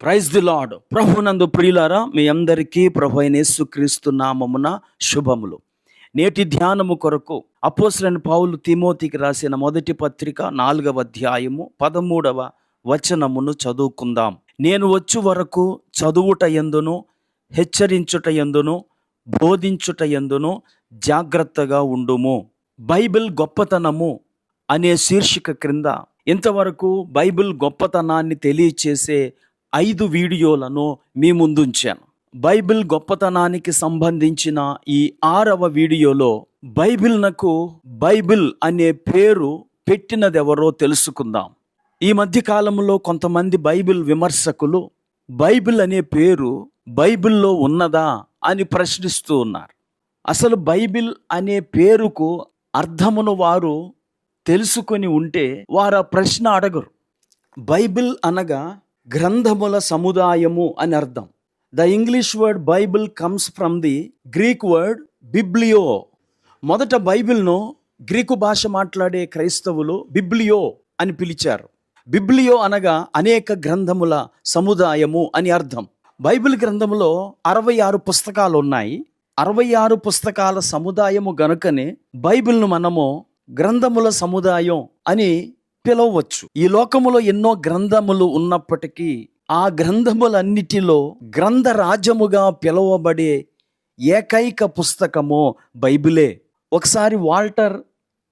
Praise the lord ప్రభునందు ప్రియులారా మీ అందరికీ ప్రభు అయిన యేసుక్రీస్తు నామమున శుభములు. నేటి ధ్యానము కొరకు అపోసరైన పౌలు తిమోతికి రాసిన మొదటి పత్రిక నాలుగవ అధ్యాయము పదమూడవ వచనమును చదువుకుందాం. నేను వచ్చు వరకు చదువుట ఎందును హెచ్చరించుట ఎందును బోధించుట ఎందును జాగ్రత్తగా ఉండుము. బైబిల్ గొప్పతనము అనే శీర్షిక క్రింద ఇంతవరకు బైబిల్ గొప్పతనాన్ని తెలియచేసే ఐదు వీడియోలను మీ ముందుంచాను. బైబిల్ గొప్పతనానికి సంబంధించిన ఈ ఆరవ వీడియోలో బైబిల్నకు బైబిల్ అనే పేరు పెట్టినదెవరో తెలుసుకుందాం. ఈ మధ్య కాలంలో కొంతమంది బైబిల్ విమర్శకులు బైబిల్ అనే పేరు బైబిల్లో ఉన్నదా అని ప్రశ్నిస్తూ ఉన్నారు. అసలు బైబిల్ అనే పేరుకు అర్థమును వారు తెలుసుకొని ఉంటే వారు ఆ ప్రశ్న అడగరు. బైబిల్ అనగా గ్రంథముల సముదాయము అని అర్థం. The English word Bible comes from the Greek word biblio మొదట బైబిల్ను గ్రీకు భాష మాట్లాడే క్రైస్తవులు బిబ్లియో అని పిలిచారు. బిబ్లియో అనగా అనేక గ్రంథముల సముదాయము అని అర్థం. బైబిల్ గ్రంథములో అరవై ఆరు పుస్తకాలు ఉన్నాయి. అరవై ఆరు పుస్తకాల సముదాయము గనుకనే బైబిల్ను మనము గ్రంథముల సముదాయం అని పిలవచ్చు ఈ లోకములో ఎన్నో గ్రంథములు ఉన్నప్పటికీ ఆ గ్రంథములన్నిటిలో గ్రంథరాజముగా పిలువబడే ఏకైక పుస్తకము బైబిలే. ఒకసారి వాల్టర్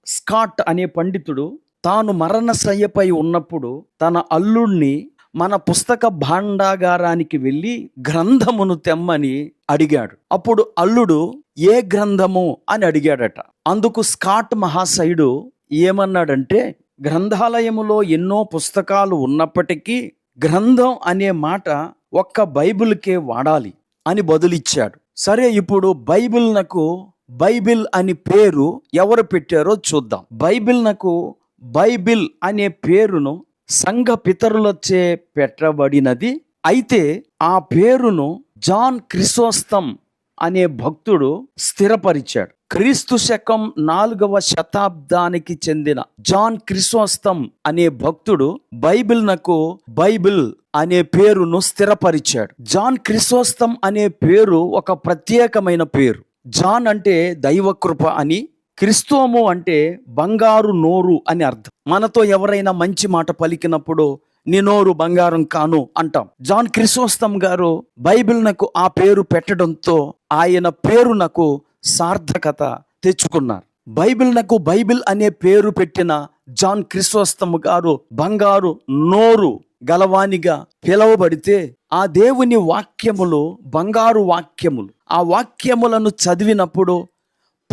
స్కాట్ అనే పండితుడు తాను మరణశయ్యపై ఉన్నప్పుడు తన అల్లుణ్ణి మన పుస్తక భాండాగారానికి వెళ్ళి గ్రంథమును తెమ్మని అడిగాడు. అప్పుడు అల్లుడు ఏ గ్రంథము? అని అడిగాడట. అందుకు స్కాట్ మహాశయుడు ఏమన్నాడంటే గ్రంథాలయములో ఎన్నో పుస్తకాలు ఉన్నప్పటికీ గ్రంథం అనే మాట ఒక్క బైబిల్కే వాడాలి అని బదులిచ్చాడు. సరే ఇప్పుడు బైబిల్నకు బైబిల్ అని పేరు ఎవరు పెట్టారో చూద్దాం. బైబిల్నకు బైబిల్ అనే పేరును సంఘ పితరులచే పెట్టబడినది. అయితే ఆ పేరును జాన్ క్రిసోస్తం అనే భక్తుడు స్థిరపరిచాడు. క్రీస్తు శకం నాలుగవ శతాబ్దానికి చెందిన జాన్ క్రిసోస్తం అనే భక్తుడు బైబిల్నకు బైబిల్ అనే పేరును స్థిరపరిచాడు. జాన్ క్రిసోస్తం అనే పేరు ఒక ప్రత్యేకమైన పేరు. జాన్ అంటే దైవకృప అని క్రిస్తోము అంటే బంగారు నోరు అని అర్థం. మనతో ఎవరైనా మంచి మాట పలికినప్పుడు నీ నోరు బంగారం కాను అంటాం. జాన్ క్రిసోస్తం గారు బైబిల్ నాకు ఆ పేరు పెట్టడంతో ఆయన పేరు నాకు సార్థకత తెచ్చుకున్నారు. బైబిల్ నాకు బైబిల్ అనే పేరు పెట్టిన జాన్ క్రిసోస్తం గారు బంగారు నోరు గలవానిగా పిలవబడితే ఆ దేవుని వాక్యములు బంగారు వాక్యములు. ఆ వాక్యములను చదివినప్పుడు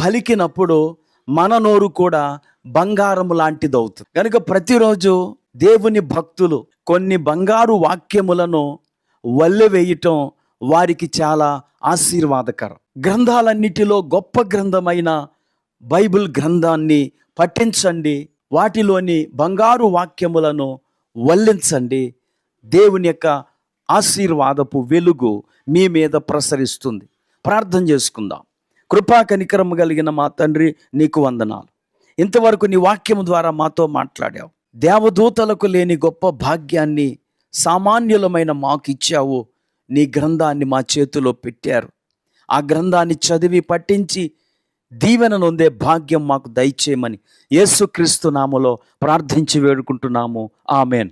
పలికినప్పుడు మన నోరు కూడా బంగారం లాంటిదవుతుంది. కనుక ప్రతిరోజు దేవుని భక్తులు కొన్ని బంగారు వాక్యములను వల్లెవేయటం వారికి చాలా ఆశీర్వాదకరం. గ్రంథాలన్నిటిలో గొప్ప గ్రంథమైన బైబిల్ గ్రంథాన్ని పఠించండి. వాటిలోని బంగారు వాక్యములను వల్లించండి. దేవుని యొక్క ఆశీర్వాదపు వెలుగు మీ మీద ప్రసరిస్తుంది. ప్రార్థన చేసుకుందాం. కృపా కనికరము కలిగిన మా తండ్రి నీకు వందనాలు. ఇంతవరకు నీ వాక్యము ద్వారా మాతో మాట్లాడావు. దేవదూతలకు లేని గొప్ప భాగ్యాన్ని సామాన్యులమైన మాకు ఇచ్చావు నీ గ్రంథాన్ని మా చేతిలో పెట్టారు. ఆ గ్రంథాన్ని చదివి పట్టించి దీవెన నొందే భాగ్యం మాకు దయచేయమని యేసుక్రీస్తు నామలో ప్రార్థించి వేడుకుంటున్నాము. ఆమెన్.